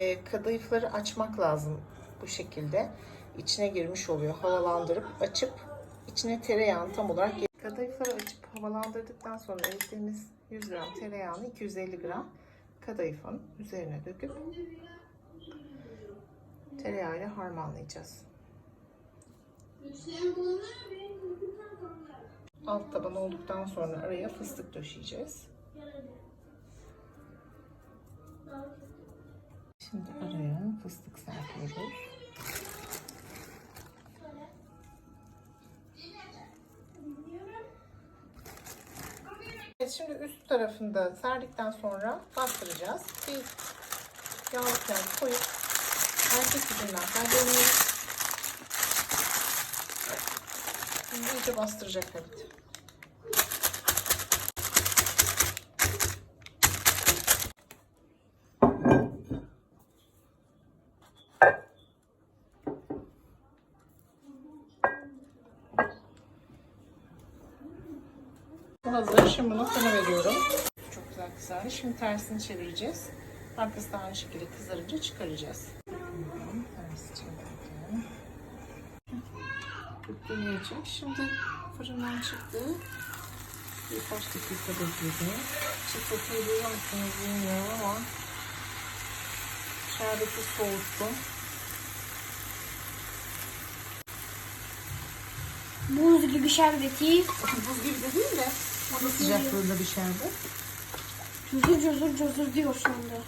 E, kadayıfları açmak lazım bu şekilde. İçine girmiş oluyor. Havalandırıp açıp içine tereyağını tam olarak kadayıfları açıp havalandırdıktan sonra erittiğimiz 100 gram tereyağını 250 gram kadayıfın üzerine döküp tereyağıyla harmanlayacağız. Alt taban olduktan sonra araya fıstık döşeyeceğiz. Şimdi araya fıstık serpiyoruz. Şimdi üst tarafında serdikten sonra bastıracağız. Bir yağlı kağıt koyup erkek yüzünden kaydırıyoruz. Şimdi iyice bastıracak evet. Bu hazır. Şimdi bunu fırına veriyorum. Çok güzel kızardı. Şimdi tersini çevireceğiz. Arkası da aynı şekilde kızarınca çıkaracağız. Dönecek. Şimdi fırından çıktı. Birkaç dakika bekledi. Çıtlatıyı duyuyor musunuz bilmiyorum ama şerbeti soğuttum. Buz gibi şerbeti. Buz gibi de değil de oda sıcaklığında bir şerbet. Cozur cozur diyor şu anda.